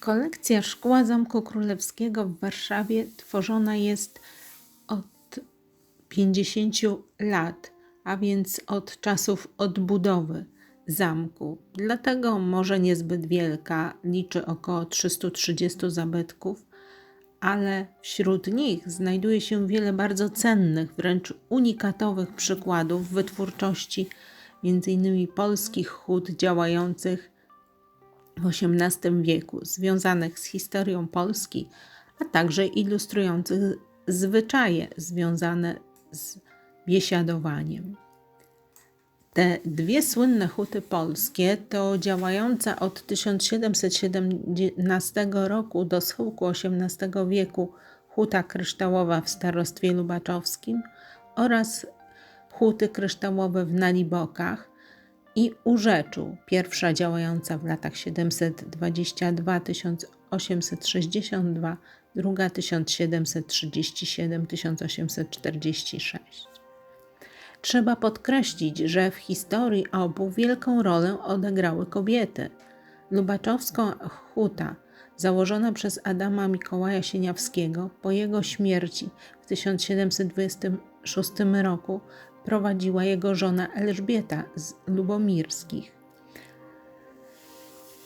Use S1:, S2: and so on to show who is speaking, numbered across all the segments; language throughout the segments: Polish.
S1: Kolekcja szkła Zamku Królewskiego w Warszawie tworzona jest od 50 lat, a więc od czasów odbudowy zamku. Dlatego może niezbyt wielka, liczy około 330 zabytków, ale wśród nich znajduje się wiele bardzo cennych, wręcz unikatowych przykładów wytwórczości m.in. polskich hut działających w XVIII wieku, związanych z historią Polski, a także ilustrujących zwyczaje związane z biesiadowaniem. Te dwie słynne huty polskie to działająca od 1717 roku do schyłku XVIII wieku huta kryształowa w starostwie lubaczowskim oraz huty kryształowe w Nalibokach, i Urzeczu, pierwsza działająca w latach 722-1862, druga 1737-1846. Trzeba podkreślić, że w historii obu wielką rolę odegrały kobiety. Lubaczowską huta, założona przez Adama Mikołaja Sieniawskiego po jego śmierci w 1726 roku, prowadziła jego żona Elżbieta z Lubomirskich.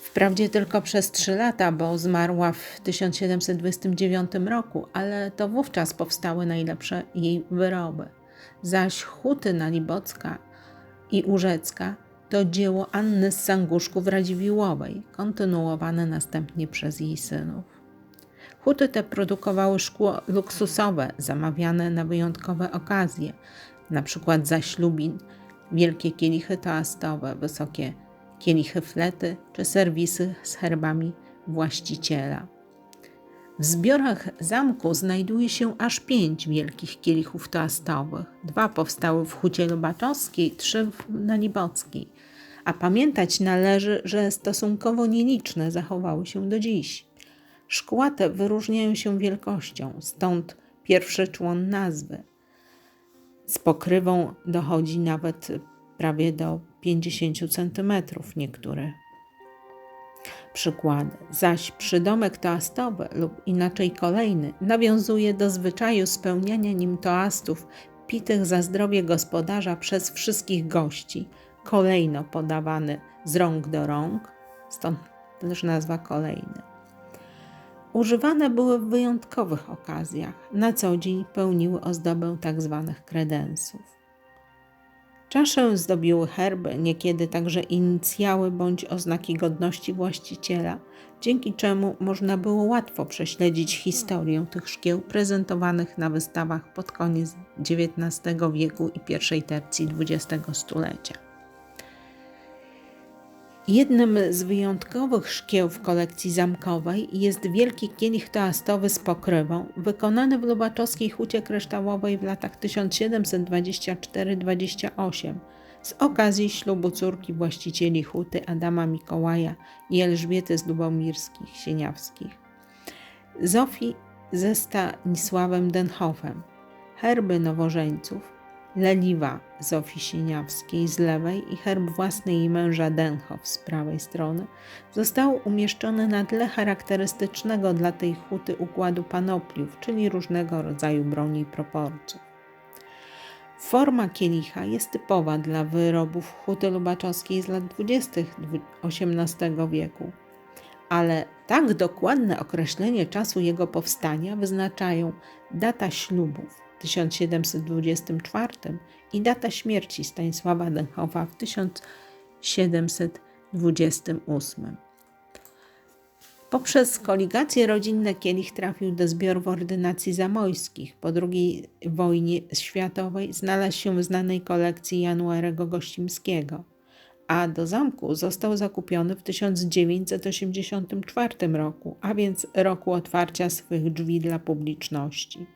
S1: Wprawdzie tylko przez trzy lata, bo zmarła w 1729 roku, ale to wówczas powstały najlepsze jej wyroby. Zaś huty Nalibocka i Urzecka to dzieło Anny z Sanguszków Radziwiłłowej, kontynuowane następnie przez jej synów. Huty te produkowały szkło luksusowe, zamawiane na wyjątkowe okazje, na przykład zaślubin, wielkie kielichy toastowe, wysokie kielichy flety czy serwisy z herbami właściciela. W zbiorach zamku znajduje się aż pięć wielkich kielichów toastowych. Dwa powstały w Hucie Lubaczowskiej, trzy na Libockiej. A pamiętać należy, że stosunkowo nieliczne zachowały się do dziś. Szkła te wyróżniają się wielkością, stąd pierwszy człon nazwy. Z pokrywą dochodzi nawet prawie do 50 cm niektóre przykłady. Zaś przydomek toastowy lub inaczej kolejny nawiązuje do zwyczaju spełniania nim toastów pitych za zdrowie gospodarza przez wszystkich gości, kolejno podawany z rąk do rąk, stąd też nazwa kolejny. Używane były w wyjątkowych okazjach, na co dzień pełniły ozdobę tzw. Tak kredensów. Czaszę zdobiły herby, niekiedy także inicjały bądź oznaki godności właściciela, dzięki czemu można było łatwo prześledzić historię tych szkieł prezentowanych na wystawach pod koniec XIX wieku i pierwszej tercji XX stulecia. Jednym z wyjątkowych szkieł w kolekcji zamkowej jest wielki kielich toastowy z pokrywą, wykonany w lubaczowskiej hucie kryształowej w latach 1724-28 z okazji ślubu córki właścicieli huty Adama Mikołaja i Elżbiety z Lubomirskich Sieniawskich. Zofii ze Stanisławem Denhoffem, herby nowożeńców, leliwa Zofii Sieniawskiej z lewej i herb własny jej męża Denchow z prawej strony zostały umieszczone na tle charakterystycznego dla tej huty układu panopliów, czyli różnego rodzaju broni i proporcjów. Forma kielicha jest typowa dla wyrobów huty lubaczowskiej z lat 20. XVIII wieku, ale tak dokładne określenie czasu jego powstania wyznaczają data ślubów 1724 i data śmierci Stanisława Denchowa w 1728. Poprzez koligacje rodzinne kielich trafił do zbiorów ordynacji zamojskich. Po II wojnie światowej znalazł się w znanej kolekcji Januarego Gościmskiego, a do zamku został zakupiony w 1984 roku, a więc roku otwarcia swych drzwi dla publiczności.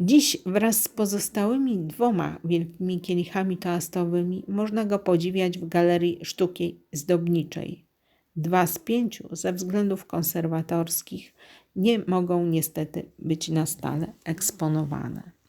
S1: Dziś wraz z pozostałymi dwoma wielkimi kielichami toastowymi można go podziwiać w Galerii Sztuki Zdobniczej. Dwa z pięciu ze względów konserwatorskich nie mogą niestety być na stale eksponowane.